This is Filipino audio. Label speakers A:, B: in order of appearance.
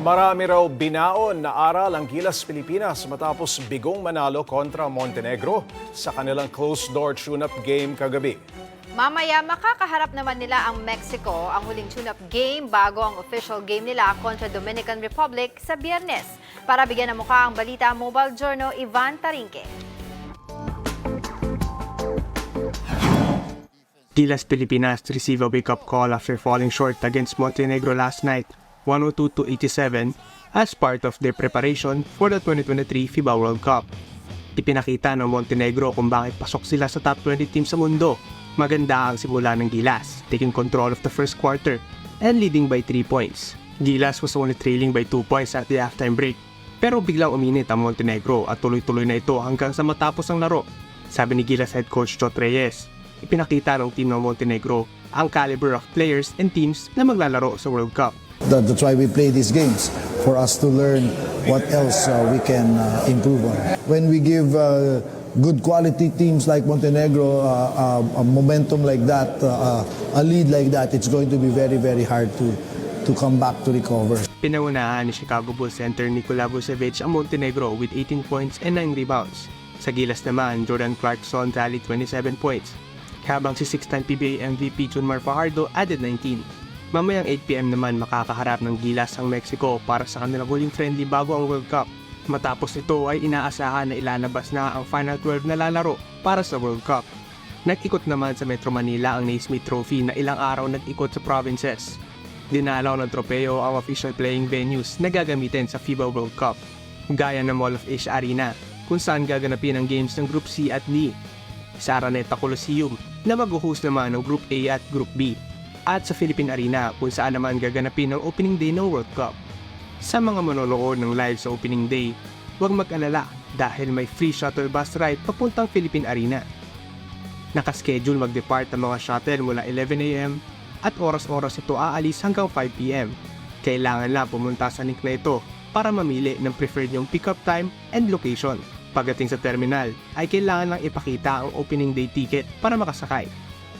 A: Marami raw binaon na aral ang Gilas Pilipinas matapos bigong manalo kontra Montenegro sa kanilang closed-door tune-up game kagabi.
B: Mamaya makakaharap naman nila ang Mexico ang huling tune-up game bago ang official game nila kontra Dominican Republic sa biyernes. Para bigyan ng mukha ang balita Mobile Journal, Ivan Tarinque.
C: Gilas Pilipinas received a wake-up call after falling short against Montenegro last night, 102-87, as part of their preparation for the 2023 FIBA World Cup. Ipinakita ng Montenegro kung bakit pasok sila sa top 20 team sa mundo. Maganda ang simula ng Gilas, taking control of the first quarter and leading by 3 points. Gilas was only trailing by 2 points at the halftime break. Pero biglang uminit ang Montenegro at tuloy-tuloy na ito hanggang sa matapos ang laro. Sabi ni Gilas head coach Jot Reyes, ipinakita ng team ng Montenegro ang caliber of players and teams na maglalaro sa World Cup.
D: That, that's why we play these games for us to learn what else uh, we can uh, improve on. When we give uh, good quality teams like Montenegro uh, uh, a momentum like that, uh, uh, a lead like that, it's going to be very very hard to to come back to recover.
C: Pinaunahan ni Chicago Bulls center Nikola Vucevic ang Montenegro with 18 points and 9 rebounds. Sa gilas naman, Jordan Clarkson tallied 27 points, habang si 6-time PBA MVP Junmar Fajardo added 19. Mamayang 8pm naman makakaharap ng gilas ang Mexico para sa kanilang huling friendly bago ang World Cup. Matapos ito ay inaasahan na ilalabas na ang Final 12 na lalaro para sa World Cup. Nag-ikot naman sa Metro Manila ang Naismith Trophy na ilang araw nag-ikot sa provinces. Dinalaw ng tropeo ang official playing venues na gagamitin sa FIBA World Cup, gaya ng Mall of Asia Arena kung saan gaganapin ang games ng Group C at D, sa Araneta Coliseum na mag-host naman ng Group A at Group B, at sa Philippine Arena kung saan naman gaganapin ang opening day ng World Cup. Sa mga manonood ng live sa opening day, huwag mag-alala dahil may free shuttle bus ride papuntang Philippine Arena. Nakaschedule mag-depart ang mga shuttle mula 11am at oras-oras ito aalis hanggang 5pm. Kailangan lang pumunta sa link na ito para mamili ng preferred yung pick-up time and location. Pagdating sa terminal, ay kailangan lang ipakita ang opening day ticket para makasakay.